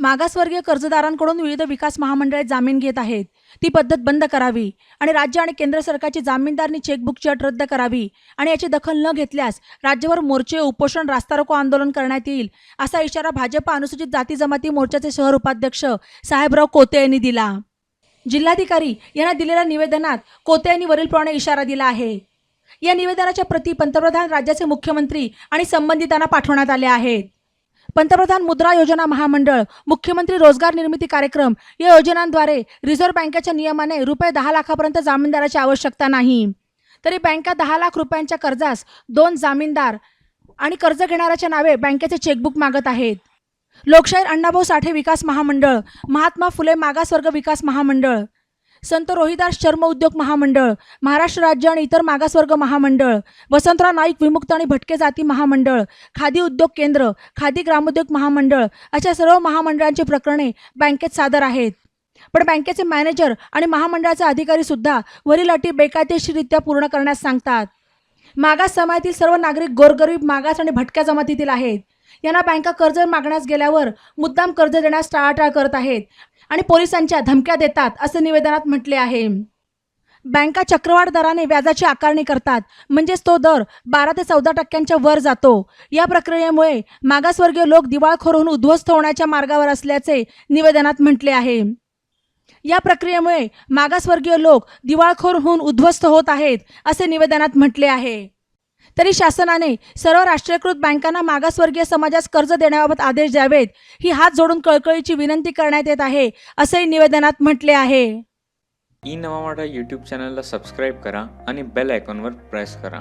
मागासवर्गीय कर्जदारांकडून विविध विकास महामंडळे जामीन घेत आहेत. ती पद्धत बंद करावी आणि राज्य आणि केंद्र सरकारची जामीनदारनी चेकबुकची अट रद्द करावी आणि याची दखल न घेतल्यास राज्यभर मोर्चे उपोषण रास्तारोको आंदोलन करण्यात येईल असा इशारा भाजपा अनुसूचित जाती जमाती मोर्चाचे शहर उपाध्यक्ष साहेबराव कोते यांनी दिला. जिल्हाधिकारी यांना दिलेल्या निवेदनात कोते यांनी वरीलप्रमाणे इशारा दिला आहे. या निवेदनाच्या प्रती पंतप्रधान राज्याचे मुख्यमंत्री आणि संबंधितांना पाठवण्यात आल्या आहेत. पंतप्रधान मुद्रा योजना महामंडळ मुख्यमंत्री रोजगार निर्मिती कार्यक्रम या योजनांद्वारे रिझर्व्ह बँकेच्या नियमाने रुपये दहा लाखापर्यंत जामीनदाराची आवश्यकता नाही. तरी बँका दहा लाख रुपयांच्या कर्जास दोन जामीनदार आणि कर्ज घेणाऱ्याच्या नावे बँकेचे चेकबुक मागत आहेत. लोकशाहीर अण्णाभाऊ साठे विकास महामंडळ महात्मा फुले मागासवर्ग विकास महामंडळ संत रोहिदास चर्म उद्योग महामंडळ महाराष्ट्र राज्य आणि इतर मागासवर्ग महामंडळ वसंतराव नाईक विमुक्त आणि भटके जाती महामंडळ खादी उद्योग केंद्र खादी ग्रामोद्योग महामंडळ अशा सर्व महामंडळांची प्रकरणे बँकेत सादर आहेत. पण बँकेचे मॅनेजर आणि महामंडळाचे अधिकारी सुद्धा वरील अटी बेकायदेशीररित्या पूर्ण करण्यास सांगतात. मागास समाजातील सर्व नागरिक गोरगरीब मागास आणि भटक्या जमातीतील आहेत. यांना बँका कर्ज मागण्यास गेल्यावर मुद्दाम कर्ज देण्यास टाळाटाळ करत आहेत आणि पोलिसांच्या धमक्या देतात असे निवेदनात म्हटले आहे. बँका चक्रवाढ दराने व्याजाची आकारणी करतात म्हणजेच तो दर बारा ते चौदा टक्क्यांच्या वर जातो. या प्रक्रियेमुळे मागासवर्गीय लोक दिवाळखोर होऊन उद्ध्वस्त होण्याच्या मार्गावर असल्याचे निवेदनात म्हटले आहे. या प्रक्रियेमुळे मागासवर्गीय लोक दिवाळखोर होऊन उद्ध्वस्त होत आहेत असे निवेदनात म्हटले आहे. तरी शासनाने सर्व राष्ट्रीयकृत बँकांना मागासवर्गीय समाजास कर्ज देण्याबाबत आदेश द्यावेत. ही हात जोडून कळकळीची विनंती करण्यात येत आहे असेही निवेदनात म्हटले आहे. ई नवामाडा यूट्यूब चॅनलला सबस्क्राईब करा आणि बेल आयकॉनवर प्रेस करा.